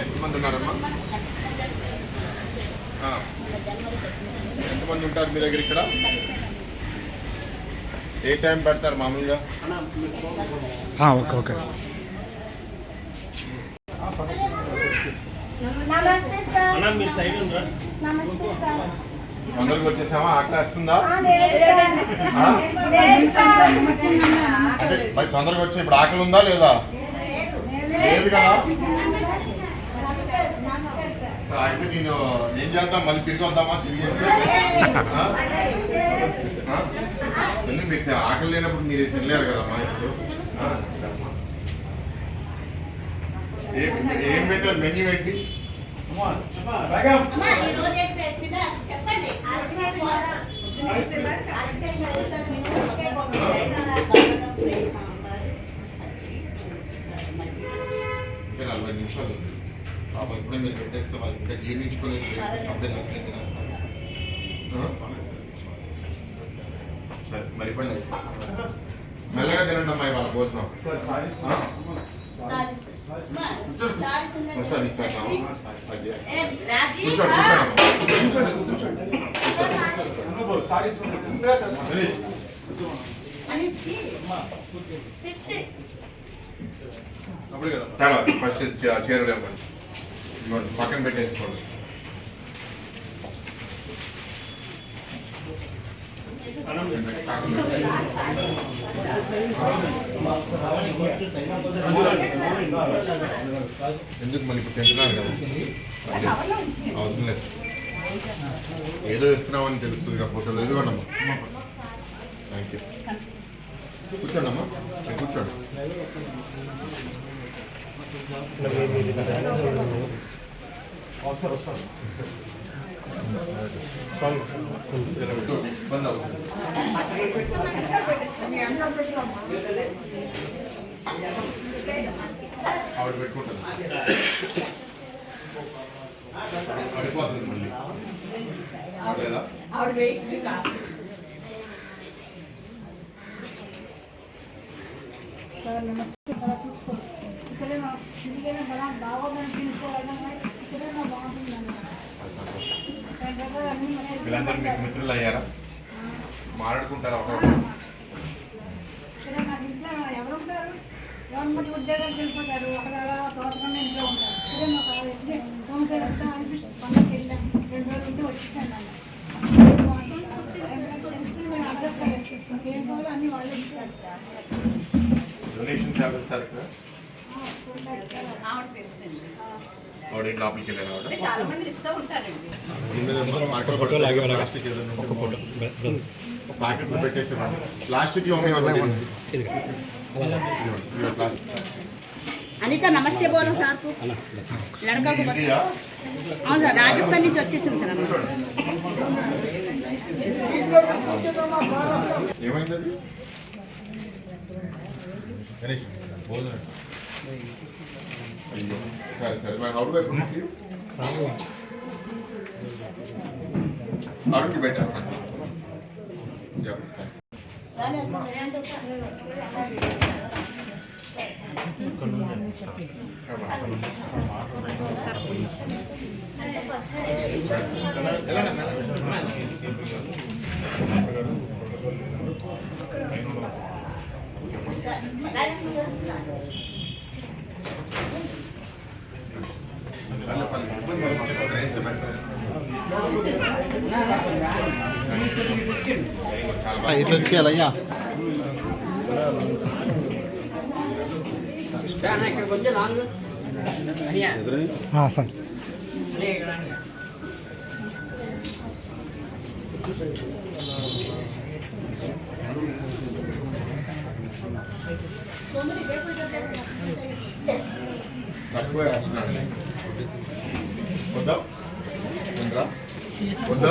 ఎంతమంది ఉన్నారమ్మా. ఎంతమంది ఉంటారు మీ దగ్గర ఇక్కడ? ఏ టైం పెడతారు మామూలుగా? Okay okay. నమస్తే సార్. నమస్తే సార్. తొందరగా వచ్చేసామా ఆకలి వస్తుందా. అంటే మరి తొందరగా వచ్చి ఇప్పుడు ఆకలి ఉందా లేదా? లేదు కదా? అయితే నేను ఏం చేద్దాం? మళ్ళీ తిరిగి వద్దామా? తిరిగి మీకు ఆకలి లేనప్పుడు మీరు తినలేరు కదమ్మా ఇప్పుడు? ఏం పెట్టారు? మెన్యూ ఏంటి? నలభై నిమిషాలు. పాపం ఇప్పుడే మీరు పెట్టేస్తే వాళ్ళు ఇంకా జీర్ణించుకోలేదు. తినేస్తారు ఆ? సరే మరి ఇబ్బంది. మెల్లగా తినండి అమ్మా ఇవాళ భోజనం. తర్వాత ఫస్ట్ చీరలు పక్కన పెట్టేసుకోండి. ఎందుకు మళ్ళీ ఇప్పుడు తింటున్నారు కదా? అవసరం లేదు. ఏదో ఇస్తున్నామని తెలుస్తుంది కదా ఫోటోలు ఎదుగోండి అమ్మా థ్యాంక్ యూ కూర్చోండి. అమ్మా వస్తాను కూర్చోండి ఇబ్బంది అవుతుంది ఆవిడ పెట్టుకుంటుంది పడిపోతుంది మళ్ళీ లేదా ఆవిడ వెయిట్ కాదు. అది వీళ్ళందరూ మీకు మిత్రులు అయ్యారా మాట్లాడుకుంటారా ఎవరుంటారు గవర్నమెంట్ ఉద్యోగాలు వెళ్ళిపోతారు అక్కడ అలా తోటకుండా ఇంట్లో ఉంటారు. ఇదే మాకు అలా వచ్చి సోమవారం వస్తాం అనిపిస్తుంది పండుగకి వెళ్ళాం. రెండు రోజులు ఉంటే వచ్చేసాను అన్ని ఇస్తారు ఆవిడ లోపలికి అనిత నమస్తే బోలో సార్. కు. అవును సార్ రాజస్థాన్ నుంచి వచ్చేసింది సార్ ఏమైంది గణేష్, బోల్. సరే సరే మరి అవుట్ వైపు నుంచి అరుణ్కి పెట్టేస్తాను యా, థాంక్స్. ఇట్లా చేయాలయ్యా సార్. తక్కువ వేస్తున్నాను ఏంట్రా? వద్దా